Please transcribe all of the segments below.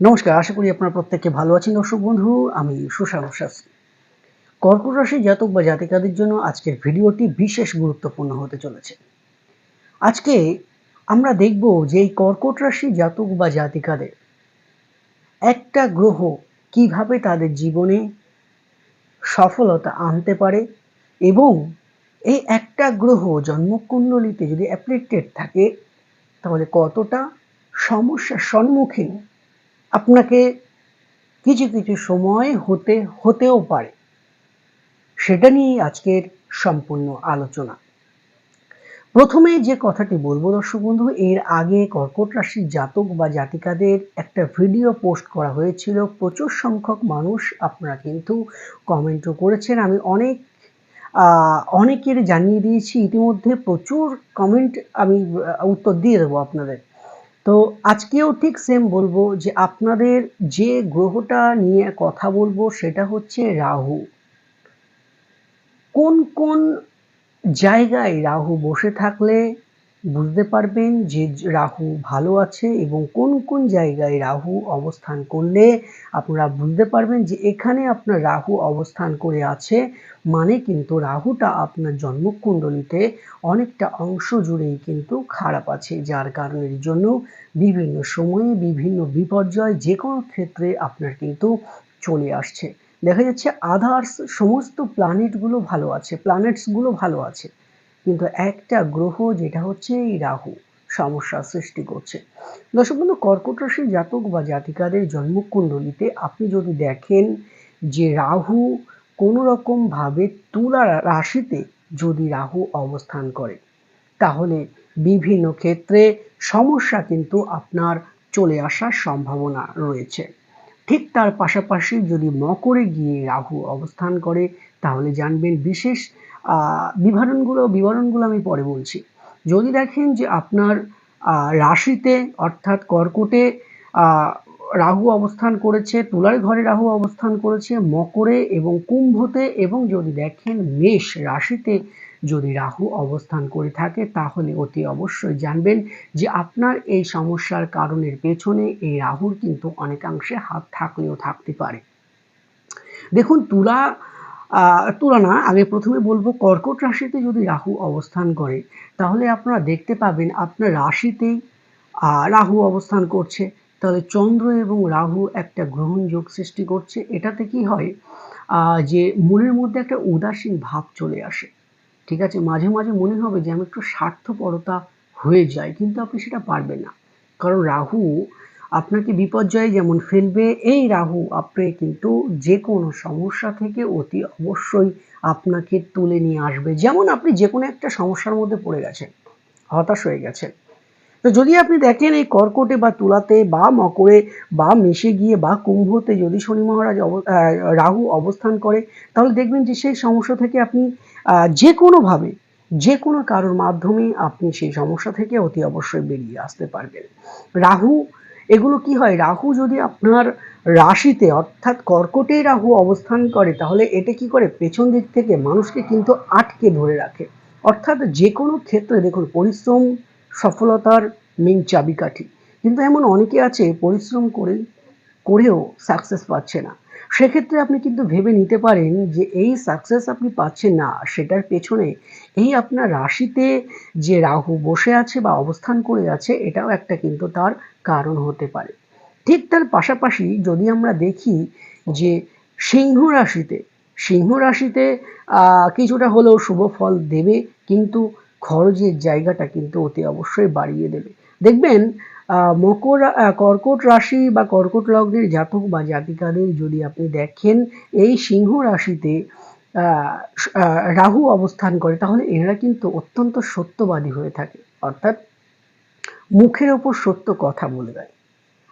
নমস্কার, আশা করি আপনারা প্রত্যেককে ভালো আছেন। দর্শক বন্ধু, আমি সুশান্ত শাস্ত্রী। কর্কট রাশি জাতক বা জাতিকাদের জন্য আজকের ভিডিওটি বিশেষ গুরুত্বপূর্ণ হতে চলেছে। আজকে আমরা দেখব যে এই কর্কট রাশি জাতক বা জাতিকাদের একটা গ্রহ কীভাবে তাদের জীবনে সফলতা আনতে পারে এবং এই একটা গ্রহ জন্মকুণ্ডলিতে যদি অ্যাপ্লিকেটেড থাকে, তাহলে কতটা সমস্যার সম্মুখীন আপনাকে কিছু কিছু সময় হতে, হতেও পারে। সেটা নিয়েই আজকের সম্পূর্ণ আলোচনা। প্রথমে যে কথাটি বলব দর্শক বন্ধু, এর আগে কর্কট রাশির জাতক বা জাতিকাদের একটা ভিডিও পোস্ট করা হয়েছিল। প্রচুর সংখ্যক মানুষ আপনারা কিন্তু কমেন্টও করেছেন। আমি অনেক অনেকের জানিয়ে দিয়েছি। ইতিমধ্যে প্রচুর কমেন্ট আমি উত্তর দিয়ে দেবো আপনাদের। তো আজকেও ঠিক সেম বলব যে আপনাদের যে গ্রহটা নিয়ে কথা বলব সেটা হচ্ছে রাহু। কোন কোন জায়গায় রাহু বসে থাকলে বুঝতে পারবেন যে রাহু ভালো আছে এবং কোন কোন জায়গায় রাহু অবস্থান করলে আপনারা বুঝতে পারবেন যে এখানে আপনার রাহু অবস্থান করে আছে। মানে কিন্তু রাহুটা আপনার জন্মকুণ্ডলিতে অনেকটা অংশ জুড়েই কিন্তু খারাপ আছে, যার কারণের জন্য বিভিন্ন সময়ে বিভিন্ন বিপর্যয় যে কোনো ক্ষেত্রে আপনার কিন্তু চলে আসছে। দেখা যাচ্ছে আদার্স সমস্ত প্ল্যানেটগুলো ভালো আছে প্ল্যানেটসগুলো ভালো আছে। কিন্তু একটা গ্রহ যেটা হচ্ছে এই রাহু, সমস্যা সৃষ্টি করছে। দর্শক বন্ধু, কর্কট রাশি জাতক বা জাতিকাদের জন্মকুণ্ডলিতে আপনি যদি দেখেন যে রাহু কোনো রকমভাবে তুলা রাশিতে যদি রাহু অবস্থান করে, তাহলে বিভিন্ন ক্ষেত্রে সমস্যা কিন্তু আপনার চলে আসার সম্ভাবনা রয়েছে। ঠিক তার পাশাপাশি যদি মকরে গিয়ে রাহু অবস্থান করে, তাহলে জানবেন বিশেষ বিবরণগুলো বিবরণগুলো আমি পরে বলছি। যদি দেখেন যে আপনার রাশিতে অর্থাৎ কর্কটে রাহু অবস্থান করেছে, তুলার ঘরে রাহু অবস্থান করেছে, মকরে এবং কুম্ভতে এবং যদি দেখেন মেষ রাশিতে যদি রাহু অবস্থান করে থাকে, তাহলে অতি অবশ্যই জানবেন যে আপনার এই সমস্যার কারণের পেছনে এই রাহুর কিন্তু অনেকাংশে হাত থাকলেও থাকতে পারে। দেখুন, তুলা তুলনা আমি প্রথমে বলব কর্কট রাশিতে যদি রাহু অবস্থান করে, তাহলে আপনারা দেখতে পাবেন আপনার রাশিতেই রাহু অবস্থান করছে। তাহলে চন্দ্র এবং রাহু একটা গ্রহণযোগ সৃষ্টি করছে। এটাতে কি হয় যে মনের মধ্যে একটা উদাসীন ভাব চলে আসে। ঠিক আছে? মাঝে মাঝে মনে হবে যে আমি একটু স্বার্থপরতা হয়ে যায় কিন্তু আপনি সেটা পারবেন না। কারণ রাহু আপনাকে বিপর্যয়ে যেমন ফেলবে, এই রাহু আপনি কিন্তু যে কোনো সমস্যা থেকে অতি অবশ্যই আপনাকে তুলে নিয়ে আসবে। যেমন আপনি যে কোনো একটা সমস্যার মধ্যে পড়ে গেছেন, হতাশ হয়ে গেছেন। তো যদি আপনি দেখেন এই কর্কটে বা তুলাতে বা মকরে বা মেশে গিয়ে বা কুম্ভতে যদি শনি মহারাজ রাহু অবস্থান করে, তাহলে দেখবেন যে সেই সমস্যা থেকে আপনি যে কোনোভাবে যে কোনো কারোর মাধ্যমে আপনি সেই সমস্যা থেকে অতি অবশ্যই বেরিয়ে আসতে পারবেন। রাহু এগুলো কি হয়? রাহু যদি আপনার রাশিতে অর্থাৎ কর্কটে রাহু অবস্থান করে, তাহলে এটা কি করে? পেছন দিক থেকে মানুষকে কিন্তু আটকে ধরে রাখে। অর্থাৎ যে কোনো ক্ষেত্রে দেখুন, পরিশ্রম, সফলতার মেন চাবিকাঠি। কিন্তু এমন অনেকে আছে, পরিশ্রম করে, করেও সাকসেস পাচ্ছে না। সেক্ষেত্রে আপনি কিন্তু ভেবে নিতে পারেন যে, এই সাকসেস আপনি পাচ্ছেন না, সেটার পেছনে এই আপনার রাশিতে যে রাহু বসে আছে বা অবস্থান করে আছে, এটাও একটা কিন্তু তার কারণ হতে পারে। ঠিক তার পাশাপাশি যদি আমরা দেখি যে সিংহ রাশিতে সিংহ রাশিতে কিছুটা হলেও শুভ ফল দেবে, কিন্তু খরচের জায়গাটা কিন্তু অতি অবশ্যই বাড়িয়ে দেবে। দেখবেন মকর কর্কট রাশি বা কর্কট লগ্নের জাতক বা জাতিকাদের যদি আপনি দেখেন, এই সিংহ রাশিতে রাহু অবস্থান করে, তাহলে এরা কিন্তু অত্যন্ত সত্যবাদী হয়ে থাকে। অর্থাৎ মুখের ওপর সত্য কথা বলে দেয়।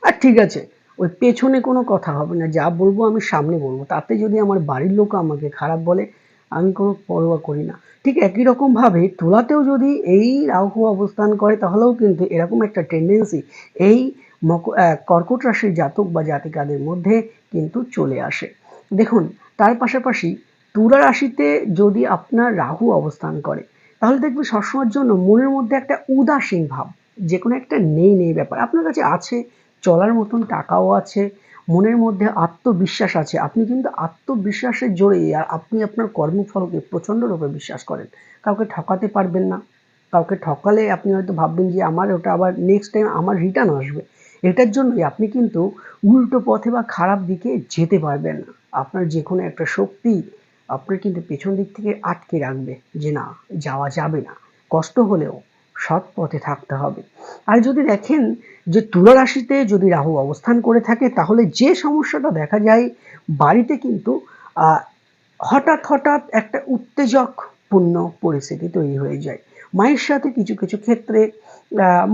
আর ঠিক আছে, ওই পেছনে কোনো কথা হবে না, যা বলব আমি সামনে বলব। তাতে যদি আমার বাড়ির লোক আমাকে খারাপ বলে, আমি কোনো পরোয়া করি না। ঠিক একই রকমভাবে তুলাতেও যদি এই রাহু অবস্থান করে, তাহলেও কিন্তু এরকম একটা টেন্ডেন্সি এই মক কর্কট রাশির জাতক বা জাতিকাদের মধ্যে কিন্তু চলে আসে। দেখুন, তার পাশাপাশি তুলা রাশিতে যদি আপনার রাহু অবস্থান করে, তাহলে দেখবে সবসময়ের জন্য মনের মধ্যে একটা উদাসীন ভাব যে কোনো একটা নেই নেই ব্যাপার। আপনার কাছে আছে, চলার মতন টাকাও আছে, মনের মধ্যে আত্মবিশ্বাস আছে। আপনি কিন্তু আত্মবিশ্বাসের জোরেই আর আপনি আপনার কর্মফলকে প্রচণ্ড রূপে বিশ্বাস করেন। কাউকে ঠকাতে পারবেন না। কাউকে ঠকালে আপনি হয়তো ভাববেন যে, আমার ওটা আবার নেক্সট টাইম আমার রিটার্ন আসবে। এটার জন্যই আপনি কিন্তু উল্টো পথে বা খারাপ দিকে যেতে পারবেন না। আপনার যে কোনো একটা শক্তি আপনার কিন্তু পেছন দিক থেকে আটকে রাখবে যে, না, যাওয়া যাবে না। কষ্ট হলেও সৎ পথে থাকতে হবে। আর যদি দেখেন যে তুলা রাশিতে যদি রাহু অবস্থান করে থাকে, তাহলে যে সমস্যাটা দেখা যায়, বাড়িতে কিন্তু হঠাৎ হঠাৎ একটা উত্তেজকপূর্ণ পরিস্থিতি তৈরি হয়ে যায়। মায়ের সাথে কিছু কিছু ক্ষেত্রে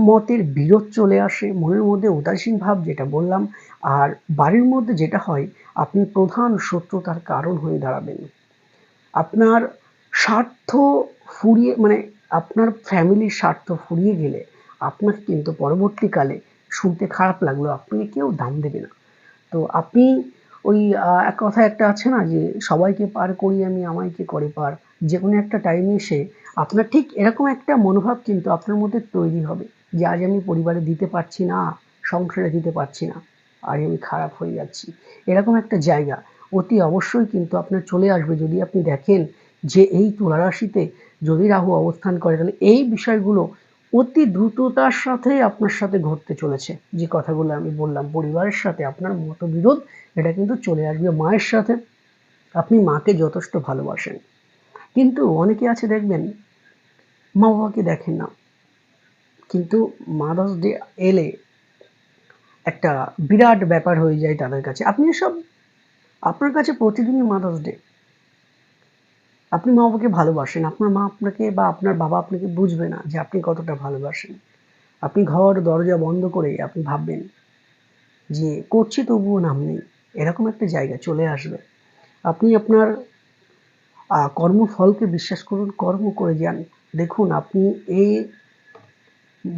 মতের বিরোধ চলে আসে, মনের মধ্যে উদাসীন ভাব যেটা বললাম, আর বাড়ির মধ্যে যেটা হয়, আপনি প্রধান শত্রুতার কারণ হয়ে দাঁড়াবেন। আপনার স্বার্থ ফুরিয়ে মানে আপনার ফ্যামিলির স্বার্থ ফুরিয়ে গেলে আপনাকে কিন্তু পরবর্তীকালে শুনতে খারাপ লাগল আপনাকে কেউ দাম দেবে না। তো আপনি ওই এক কথা একটা আছে না যে, সবাইকে পার করি আমি আমাইকে করে পার? যে কোনো একটা টাইমে এসে আপনার ঠিক এরকম একটা মনোভাব কিন্তু আপনার মধ্যে তৈরি হবে যে, আজ আমি পরিবারে দিতে পারছি না, সংসারে দিতে পারছি না, আজ আমি খারাপ হয়ে যাচ্ছি। এরকম একটা জায়গা অতি অবশ্যই কিন্তু আপনার চলে আসবে। যদি আপনি দেখেন যে এই তুলারাশিতে যদি রাহু অবস্থান করে, তাহলে এই বিষয়গুলো অতি দ্রুততার সাথে আপনার সাথে ঘটতে চলেছে। যে কথাগুলো আমি বললাম, পরিবারের সাথে আপনার মতবিরোধ, এটা কিন্তু চলে আসবে মায়ের সাথে। আপনি মাকে যথেষ্ট ভালোবাসেন। কিন্তু অনেকে আছে, দেখবেন মা বাবাকে দেখেন না। কিন্তু মাদার্স ডে এলে একটা বিরাট ব্যাপার হয়ে যায় তাদের কাছে। আপনি এসব, আপনার কাছে প্রতিদিনই মাদার্স ডে আপনি মা বাবাকে ভালোবাসেন, আপনার মা আপনাকে বা আপনার বাবা আপনাকে বুঝবে না যে আপনি কতটা ভালোবাসেন। আপনি ঘর, দরজা বন্ধ করে আপনি ভাববেন যে করছি তবুও নাম নেই, এরকম একটা জায়গা চলে আসবে। আপনি আপনার কর্মফলকে বিশ্বাস করুন, কর্ম করে যান। দেখুন আপনি এই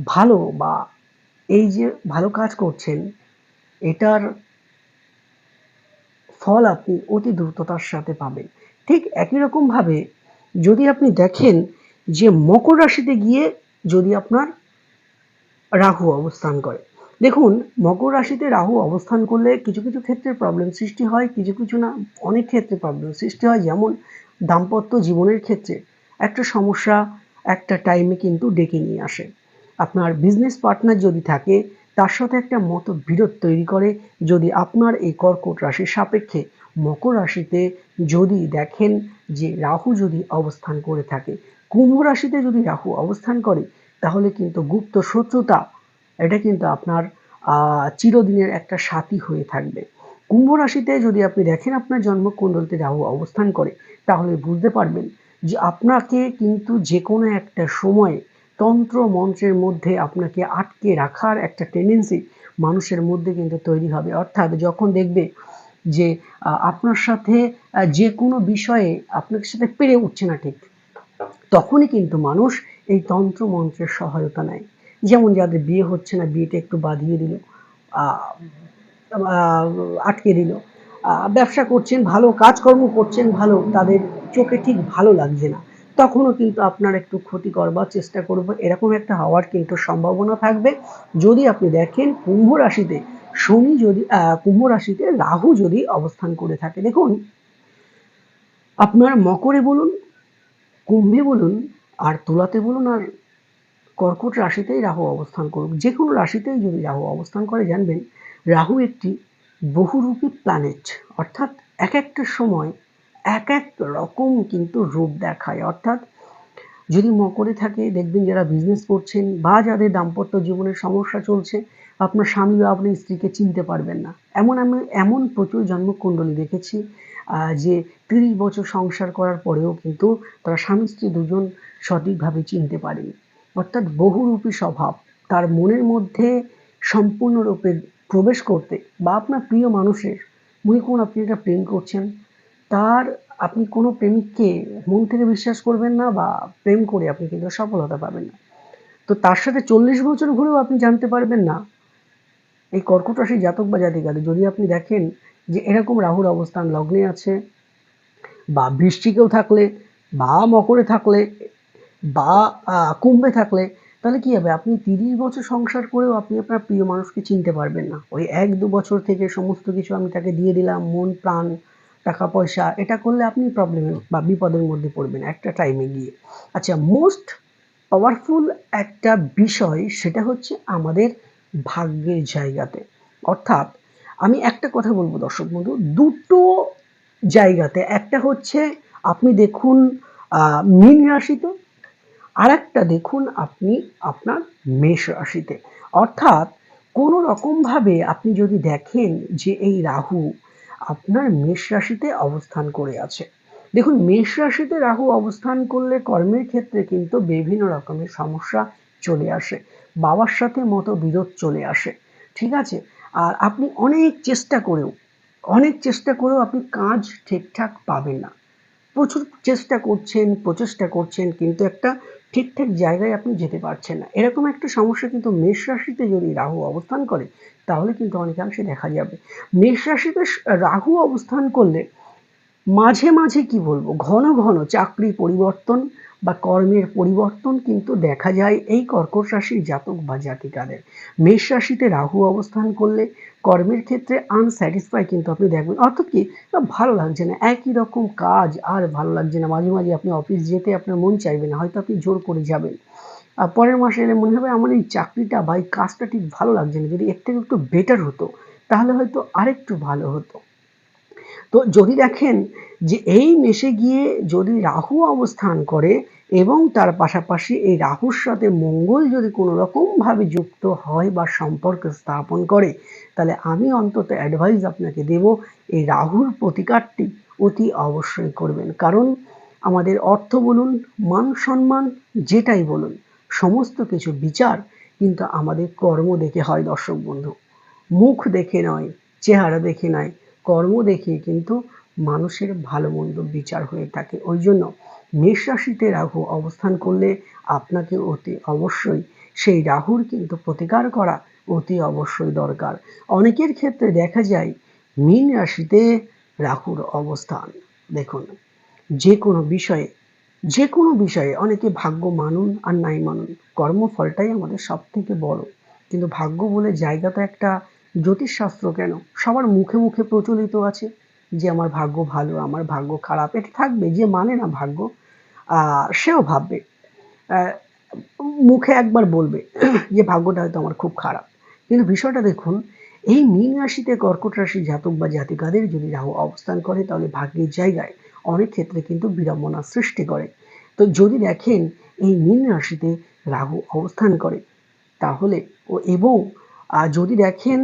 ভালো বা এই যে ভালো কাজ করছেন, এটার ফল আপনি অতি দ্রুততার সাথে পাবেন। ঠিক একই রকমভাবে যদি আপনি দেখেন যে মকর রাশিতে গিয়ে যদি আপনার রাহু অবস্থান করে। দেখুন, মকর রাশিতে রাহু অবস্থান করলে কিছু কিছু ক্ষেত্রে প্রবলেম সৃষ্টি হয়, কিছু কিছু না, অনেক ক্ষেত্রে প্রবলেম সৃষ্টি হয়। যেমন দাম্পত্য জীবনের ক্ষেত্রে একটা সমস্যা একটা টাইমে কিন্তু ডেকে নিয়ে আসে। আপনার বিজনেস পার্টনার যদি থাকে, তার সাথে একটা মত বিরোধ তৈরি করে যদি আপনার এই কর্কট রাশির সাপেক্ষে মকর রাশিতে যদি দেখেন যে রাহু যদি অবস্থান করে থাকে, কুম্ভ রাশিতে যদি রাহু অবস্থান করে, তাহলে কিন্তু গুপ্ত শত্রুতা, এটা কিন্তু আপনার চিরদিনের একটা সাথী হয়ে থাকবে। কুম্ভ রাশিতে যদি আপনি দেখেন আপনার জন্মকুণ্ডলিতে রাহু অবস্থান করে, তাহলে বুঝতে পারবেন যে আপনাকে কিন্তু যে কোনো একটা সময়ে তন্ত্র মন্ত্রের মধ্যে আপনাকে আটকে রাখার একটা টেন্ডেন্সি মানুষের মধ্যে কিন্তু তৈরি হবে। অর্থাৎ যখন দেখবে যে আপনার সাথে যে কোনো বিষয়ে আপনার সাথে পেরে উঠছে না ঠিক। তখনই কিন্তু মানুষ এই তন্ত্র মন্ত্রের সহায়তা নেয়। যেমন যাদের বিয়ে হচ্ছে না, বিয়েটা একটু বাঁধিয়ে দিল আটকে দিল ব্যবসা করছেন, ভালো কাজকর্ম করছেন, ভালো, তাদের চোখে ঠিক ভালো লাগছে না। তখনও কিন্তু আপনার একটু ক্ষতি করবার চেষ্টা করব, এরকম একটা হওয়ার কিন্তু সম্ভাবনা থাকবে। যদি আপনি দেখেন, কুম্ভ রাশিতে শনি যদি কুম্ভ রাশিতে রাহু যদি অবস্থান করে থাকে, দেখুন, আপনার মকরে বলুন, কুম্ভে বলুন, আর তুলাতে বলুন, আর কর্কট রাশিতেই রাহু অবস্থান করুক। যে কোনো রাশিতেই যদি রাহু অবস্থান করে, জানবেন, রাহু একটি বহুরূপী প্ল্যানেট অর্থাৎ এক একটা সময় এক এক রকম কিন্তু রূপ দেখায়। অর্থাৎ যদি মকরে থাকে, দেখবেন যারা বিজনেস করছেন বা যাদের দাম্পত্য জীবনের সমস্যা চলছে আপনার স্বামী বা আপনার স্ত্রীকে চিনতে পারবেন না। এমন আমি, এমন প্রচুর জন্মকুণ্ডলী দেখেছি যে তিরিশ বছর সংসার করার পরেও কিন্তু তারা স্বামী স্ত্রী দুজন সঠিকভাবে চিনতে পারেনি। অর্থাৎ বহুরূপী স্বভাব। তার মনের মধ্যে সম্পূর্ণরূপে প্রবেশ করতে বা আপনার প্রিয় মানুষের, মনে করুন আপনি একটা প্রেম করছেন, তার আপনি কোনো প্রেমিককে মন থেকে বিশ্বাস করবেন না বা প্রেম করে আপনি কিন্তু সফলতা পাবেন না। তো তার সাথে চল্লিশ বছর ঘুরেও আপনি জানতে পারবেন না এই কর্কট রাশি জাতক বা জাতিকাদের, যদি আপনি দেখেন যে এরকম রাহুর অবস্থান, লগ্নে আছে, বা বৃষ্টিকেও থাকলে, বা মকরে থাকলে, বা কুম্ভে থাকলে, তাহলে কি হবে? আপনি তিরিশ বছর সংসার করেও আপনি আপনার প্রিয় মানুষকে চিনতে পারবেন না। ওই এক দু বছর থেকে সমস্ত কিছু আমি তাকে দিয়ে দিলাম, মন, প্রাণ, টাকা, পয়সা, এটা করলে আপনি প্রবলেমে বা বিপদের মধ্যে পড়বেন একটা টাইমে গিয়ে। আচ্ছা মোস্ট পাওয়ারফুল একটা বিষয় সেটা হচ্ছে আমাদের ভাগ্যের জায়গাতে। অর্থাৎ আমি একটা কথা বলব দর্শক বন্ধু, দুটো জায়গাতে। একটা হচ্ছে আপনি দেখুন মীন রাশিতে আর একটা দেখুন আপনি আপনার মেষ রাশিতে। অর্থাৎ কোনো রকমভাবে আপনি যদি দেখেন যে এই রাহু আপনার মেষ রাশিতে অবস্থান করে আছে। দেখুন, মেষ রাশিতে রাহু অবস্থান করলে কর্মের ক্ষেত্রে কিন্তু বিভিন্ন রকমের সমস্যা চলে আসে। বাবার সাথে মতো বিরোধ চলে আসে। ঠিক আছে? আর আপনি অনেক চেষ্টা করেও, অনেক চেষ্টা করেও আপনি কাজ ঠিকঠাক পাবেন না। প্রচুর চেষ্টা করছেন, প্রচেষ্টা করছেন, কিন্তু একটা ঠিকঠাক জায়গায় আপনি যেতে পারছেন না। এরকম একটা সমস্যা কিন্তু মেষ রাশিতে যদি রাহু অবস্থান করে, তাহলে কিন্তু অনেকাংশে দেখা যাবে। মেষ রাশিতে রাহু অবস্থান করলে মাঝে মাঝে কি বলব, ঘন ঘন চাকরি পরিবর্তন বা কর্মের পরিবর্তন কিন্তু দেখা যায় এই কর্কট রাশির জাতক বা জাতিকাদের। মেষ রাশিতে রাহু অবস্থান করলে কর্মের ক্ষেত্রে আনস্যাটিসফাই কিন্তু আপনি দেখবেন। অর্থাৎ কি ভালো লাগছে না। একই রকম কাজ আর ভালো লাগছে না। মাঝে মাঝে আপনি অফিস যেতে আপনার মন চাইবে না। হয়তো আপনি জোর করে যাবেন। আর পরের মাসে এলে মনে হবে আমার এই চাকরিটা বা এই কাজটা ঠিক ভালো লাগছে না। যদি এর থেকে একটু বেটার হতো, তাহলে হয়তো আরেকটু ভালো হতো। তো যদি দেখেন যে এই মেশে গিয়ে যদি রাহু অবস্থান করে এবং তার পাশাপাশি এই রাহুর সাথে মঙ্গল যদি কোনো রকমভাবে যুক্ত হয় বা সম্পর্ক স্থাপন করে, তাহলে আমি অন্তত অ্যাডভাইস আপনাকে দেব, এই রাহুর প্রতিকারটি অতি অবশ্যই করবেন। কারণ আমাদের অর্থ বলুন, মান সম্মান, যেটাই বলুন, সমস্ত কিছু বিচার কিন্তু আমাদের কর্ম দেখে হয় দর্শক বন্ধু। মুখ দেখে নয়, চেহারা দেখে নয় কর্ম দেখে কিন্তু মানুষের ভালো মন্দ বিচার হয়ে থাকে। ওই জন্য মেষ রাশিতে রাহু অবস্থান করলে আপনাকে অতি অবশ্যই সেই রাহুর কিন্তু প্রতিকার করা অতি অবশ্যই দরকার। অনেকের ক্ষেত্রে দেখা যায় মীন রাশিতে রাহুর অবস্থান। দেখুন, যে কোনো বিষয়ে, যে কোনো বিষয়ে অনেকে ভাগ্য মানুন আর নাই মানুন, কর্মফলটাই আমাদের সব থেকে বড়। কিন্তু ভাগ্য বলে জায়গা তো একটা জ্যোতিষশাস্ত্র কেন? সবার মুখে মুখে প্রচলিত আছে যে আমার ভাগ্য ভালো, আমার ভাগ্য খারাপ। এটা থাকবে, যে মানে না ভাগ্য সেও ভাববে। মুখে একবার বলবে যে ভাগ্যটা হয়তো আমার খুব খারাপ। কিন্তু বিষয়টা দেখুন, এই মীন রাশিতে কর্কট রাশি জাতক বা জাতিকাদের যদি রাহু অবস্থান করে, তাহলে ভাগ্যের জায়গায় অনেক ক্ষেত্রে কিন্তু বিড়ম্বনা সৃষ্টি করে। তো যদি দেখেন, এই মীন রাশিতে রাহু অবস্থান করে, তাহলে ও এবং যদি দেখেন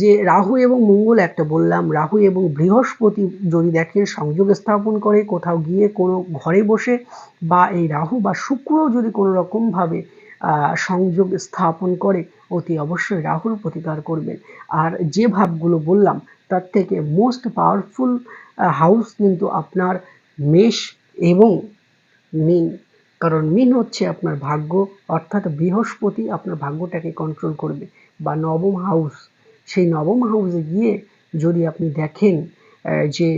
যে রাহু এবং মঙ্গল একটা বললাম, রাহু এবং বৃহস্পতি যদি দেখেন, সংযোগ স্থাপন করে, কোথাও গিয়ে কোনো ঘরে বসে বা এই রাহু বা শুক্র যদি কোনো রকমভাবে সংযোগ স্থাপন করে, অতি অবশ্যই রাহুর প্রতিকার করবেন। আর যে ভাবগুলো বললাম, তার থেকে মোস্ট পাওয়ারফুল হাউস কিন্তু আপনার মেষ এবং মিন। কারণ মিন হচ্ছে আপনার ভাগ্য, অর্থাৎ বৃহস্পতি আপনার ভাগ্যটাকে কন্ট্রোল করবে বা নবম হাউস সেই নবম হাউসে গিয়ে যদি আপনি দেখেন যে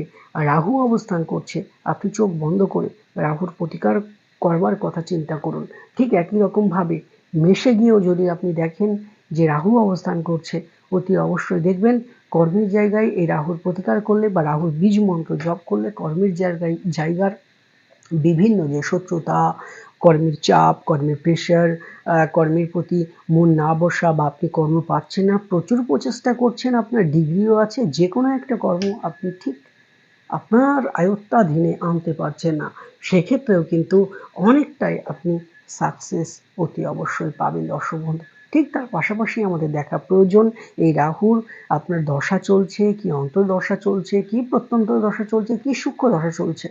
রাহু অবস্থান করছে, আপনি চোখ বন্ধ করে রাহুর প্রতিকার করবার কথা চিন্তা করুন। ঠিক একই রকমভাবে মেশে গিয়েও যদি আপনি দেখেন যে রাহু অবস্থান করছে, অতি অবশ্যই দেখবেন কর্মের জায়গায় এই রাহুর প্রতিকার করলে বা রাহুর বীজ মন্ত্র জপ করলে কর্মের জায়গায়, জায়গার বিভিন্ন যে শত্রুতা, কর্মীর চাপ, কর্মীর প্রেশার কর্মের প্রতি মন না বসা বা আপনি কর্ম পাচ্ছেন না, প্রচুর প্রচেষ্টা করছেন, আপনার ডিগ্রিও আছে যে কোনো একটা কর্ম আপনি ঠিক আপনার আয়ত্তাধীনে আনতে পারছেন না, সেক্ষেত্রেও কিন্তু অনেকটাই আপনি সাকসেস অতি অবশ্যই পাবেন, দর্শক বন্ধু। ঠিক তার পাশাপাশি আমাদের দেখা প্রয়োজন, এই রাহুর আপনার দশা চলছে, কি অন্তর্দশা চলছে, কি প্রত্যন্ত দশা চলছে, কি সূক্ষ্ম দশা চলছে।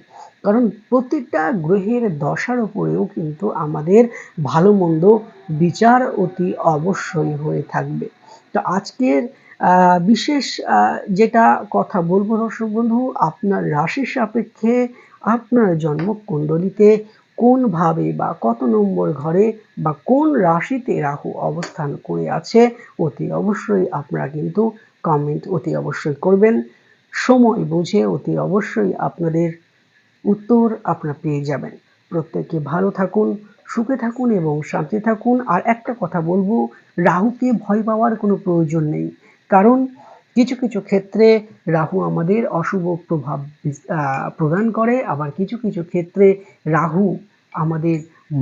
কারণ প্রত্যেকটা গ্রহের দশার উপরেও কিন্তু আমাদের ভালো মন্দ বিচার অতি অবশ্যই হয়ে থাকবে। তো আজকের বিশেষ যেটা কথা বলব দর্শক বন্ধু, আপনার রাশির সাপেক্ষে আপনার জন্মকুণ্ডলিতে কোনভাবে বা কত নম্বর ঘরে বা কোন রাশিতে রাহু অবস্থান করে আছে, অতি অবশ্যই আপনারা কিন্তু কমেন্ট অতি অবশ্যই করবেন। সময় বুঝে অতি অবশ্যই আপনাদের উত্তর আপনারা পেয়ে যাবেন। প্রত্যেকে ভালো থাকুন, সুখে থাকুন এবং শান্তি থাকুন। আর একটা কথা বলব, রাহুকে ভয় পাওয়ার কোনো প্রয়োজন নেই। কারণ কিছু কিছু ক্ষেত্রে রাহু আমাদের অশুভ প্রভাব প্রদান করে। আবার কিছু কিছু ক্ষেত্রে রাহু আমাদের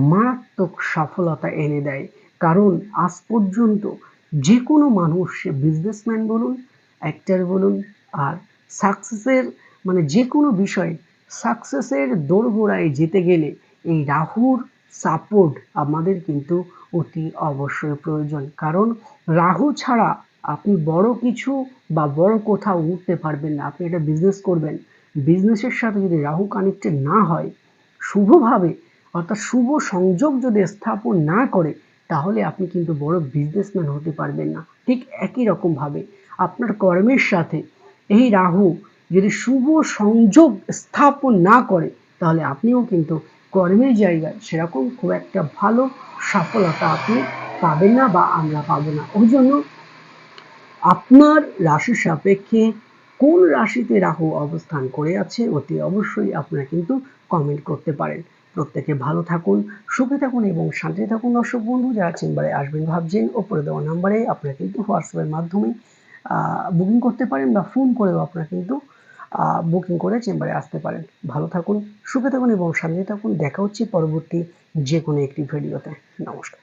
মারাত্মক সফলতা এনে দেয়। কারণ আজ পর্যন্ত যে কোনো মানুষ সে বিজনেসম্যান বলুন অ্যাক্টার বলুন, আর সাকসেসের মানে যে কোনো বিষয়ে সাকসেসের দোরগোড়ায় যেতে গেলে এই রাহুর সাপোর্ট আমাদের কিন্তু অতি অবশ্যই প্রয়োজন। কারণ রাহু ছাড়া আপনি বড় কিছু বা বড় কোথাও উঠতে পারবেন না, আপনি একটা বিজনেস করবেন। বিজনেসের সাথে যদি রাহু কানেক্টেড না হয়, শুভভাবে অর্থাৎ শুভ সংযোগ যদি স্থাপন না করে, তাহলে আপনি কিন্তু বড় বিজনেসম্যান হতে পারবেন না। ঠিক একই রকমভাবে আপনার কর্মের সাথে এই রাহু যদি শুভ সংযোগ স্থাপন না করে, তাহলে আপনিও কিন্তু কর্মের জায়গায় সেরকম খুব একটা ভালো সফলতা আপনি পাবেন না বা আমরা পাবো না। ওই জন্য আপনার রাশি সাপেক্ষে কোন রাশিতে রাহু অবস্থান করে আছে অতি অবশ্যই আপনারা কিন্তু কমেন্ট করতে পারেন। প্রত্যেকে ভালো থাকুন, সুখে থাকুন এবং শান্তি থাকুন। দর্শক বন্ধু, যারা চেম্বারে আসবেন ভাবছেন ওপরে দেওয়া নাম্বারে আপনারা কিন্তু হোয়াটসঅ্যাপের মাধ্যমে বুকিং করতে পারেন বা ফোন করেও আপনারা কিন্তু বুকিং করে চেম্বারে আসতে পারেন। ভালো থাকুন, সুখে থাকুন এবং শান্তি থাকুন। দেখা হচ্ছে পরবর্তী যে কোনো একটি ভিডিওতে নমস্কার।